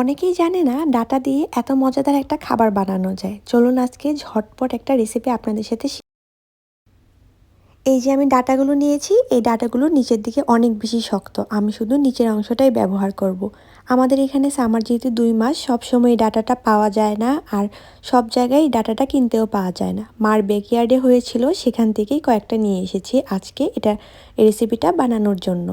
অনেকেই জানে না, ডাটা দিয়ে এত মজাদার একটা খাবার বানানো যায়। চলুন আজকে ঝটপট একটা রেসিপি আপনাদের সাথে এই যে আমি ডাটাগুলো নিয়েছি, এই ডাটাগুলো নিচের দিকে অনেক বেশি শক্ত। আমি শুধু নিচের অংশটাই ব্যবহার করব। আমাদের এখানে সামার যেহেতু দুই মাস সব সময় ডাটাটা পাওয়া যায় না আর সব জায়গায় ডাটাটা কিনতেও পাওয়া যায় না। মার বেকইয়ার্ডে হয়েছিল, সেখান থেকেই কয়েকটা নিয়ে এসেছি আজকে এটা রেসিপিটা বানানোর জন্য।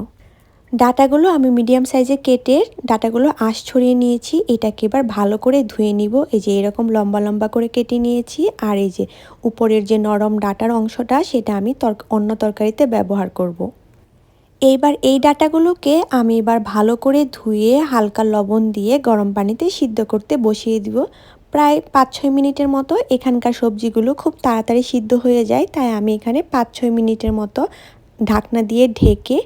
ডাটাগুলো আমি মিডিয়াম সাইজে কেটে ডাটাগুলো আঁশ ছড়িয়ে নিয়েছি। এটাকে এবার ভালো করে ধুয়ে নিব। এই যে এরকম লম্বা লম্বা করে কেটে নিয়েছি। আর এই যে উপরের যে নরম ডাটার অংশটা, সেটা আমি তর অন্য তরকারিতে ব্যবহার করব। এইবার এই ডাটাগুলোকে আমি এবার ভালো করে ধুয়ে হালকা লবণ দিয়ে গরম পানিতে সিদ্ধ করতে বসিয়ে দিব। প্রায় পাঁচ ছয় মিনিটের মতো এখানকার সবজিগুলো খুব তাড়াতাড়ি সিদ্ধ হয়ে যায়। তাই আমি এখানে পাঁচ ছয় মিনিটের মতো ঢাকনা দিয়ে ঢেকে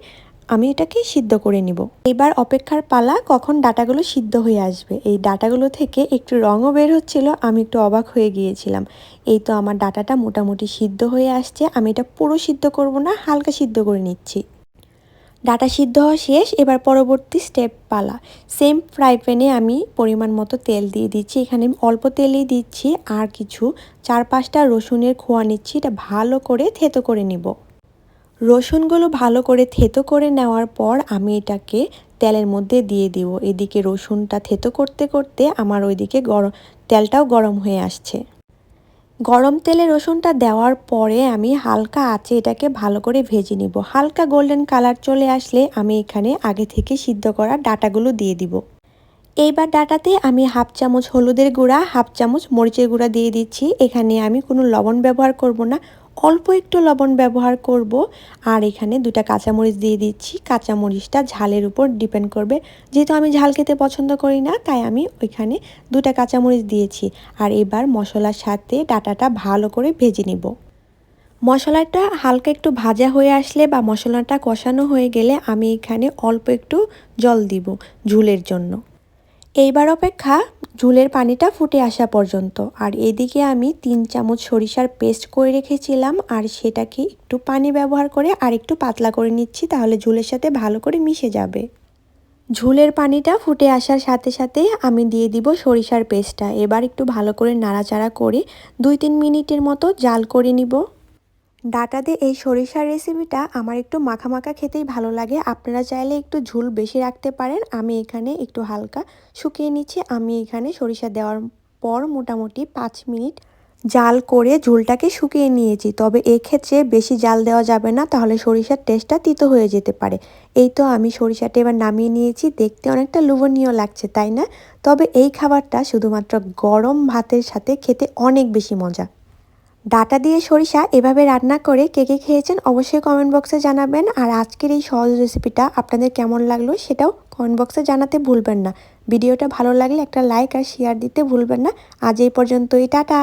আমি এটাকে সিদ্ধ করে নিব। এবার অপেক্ষার পালা কখন ডাটাগুলো সিদ্ধ হয়ে আসবে। এই ডাটাগুলো থেকে একটু রঙও বের হচ্ছিল, আমি একটু অবাক হয়ে গিয়েছিলাম। এই তো আমার ডাটাটা মোটামুটি সিদ্ধ হয়ে আসছে, আমি এটা পুরো সিদ্ধ করব না, হালকা সিদ্ধ করে নিচ্ছি। ডাটা সিদ্ধ হওয়া শেষ, এবার পরবর্তী স্টেপ পালা। সেম ফ্রাই প্যানে আমি পরিমাণ মতো তেল দিয়ে দিচ্ছি, এখানে অল্প তেলেই দিচ্ছি, আর কিছু চার পাঁচটা রসুনের খোয়া নিচ্ছি, এটা ভালো করে থেতো করে নিব। রসুনগুলো ভালো করে থেতো করে নেওয়ার পর আমি এটাকে তেলের মধ্যে দিয়ে দিব। এদিকে রসুনটা থেতো করতে করতে আমার ওইদিকে গরম, তেলটাও গরম হয়ে আসছে। গরম তেলে রসুনটা দেওয়ার পরে আমি হালকা আঁচে এটাকে ভালো করে ভেজে নিব। হালকা গোল্ডেন কালার চলে আসলে আমি এখানে আগে থেকে সিদ্ধ করা ডাটাগুলো দিয়ে দিব। এইবার ডাটাতে আমি হাফ চামচ হলুদের গুঁড়া, হাফ চামচ মরিচের গুঁড়া দিয়ে দিচ্ছি। এখানে আমি কোনো লবণ ব্যবহার করব না। অল্প একটু লবণ ব্যবহার করব। আর এখানে দুটা কাঁচামরিচ দিয়ে দিচ্ছি। কাঁচামরিচটা ঝালের উপর ডিপেন্ড করবে। যেহেতু আমি ঝাল খেতে পছন্দ করি না, তাই আমি ওইখানে দুটা কাঁচামরিচ দিয়েছি। আর এবার মশলার সাথে ডাটাটা ভালো করে ভেজে নিব। মশলাটা হালকা একটু ভাজা হয়ে আসলে বা মশলাটা কষানো হয়ে গেলে আমি এখানে অল্প একটু জল দিব ঝুলের জন্য। এইবার অপেক্ষা ঝুলের পানিটা ফুটে আসা পর্যন্ত। আর এদিকে আমি তিন চামচ সরিষার পেস্ট করে রেখেছিলাম, আর সেটাকে একটু পানি ব্যবহার করে আর একটু পাতলা করে নিচ্ছি, তাহলে ঝুলের সাথে ভালো করে মিশে যাবে। ঝুলের পানিটা ফুটে আসার সাথে সাথে আমি দিয়ে দিব সরিষার পেস্টটা। এবার একটু ভালো করে নাড়াচাড়া করে দুই তিন মিনিটের মতো জাল করে নিব। ডাটা দিয়ে এই সরিষার রেসিপিটা আমার একটু মাখা মাখা খেতেই ভালো লাগে। আপনারা চাইলে একটু ঝুল বেশি রাখতে পারেন। আমি এখানে একটু হালকা শুকিয়ে নিচ্ছি। আমি এখানে সরিষা দেওয়ার পর মোটামুটি পাঁচ মিনিট জাল করে ঝুলটাকে শুকিয়ে নিয়েছি। তবে এক্ষেত্রে বেশি জাল দেওয়া যাবে না, তাহলে সরিষার টেস্টটা তিতো হয়ে যেতে পারে। এই তো আমি সরিষাটা এবার নামিয়ে নিয়েছি। দেখতে অনেকটা লোভনীয় লাগছে, তাই না? তবে এই খাবারটা শুধুমাত্র গরম ভাতের সাথে খেতে অনেক বেশি মজা। ডাটা দিয়ে সরিষা এভাবে রান্না করে কে কে খেয়েছেন অবশ্যই কমেন্ট বক্সে জানাবেন। আর আজকের এই সহজ রেসিপিটা আপনাদের কেমন লাগল সেটাও কমেন্ট বক্সে জানাতে ভুলবেন না। ভিডিওটা ভালো লাগলে একটা লাইক আর শেয়ার দিতে ভুলবেন না। আজ এই পর্যন্তই, টাটা!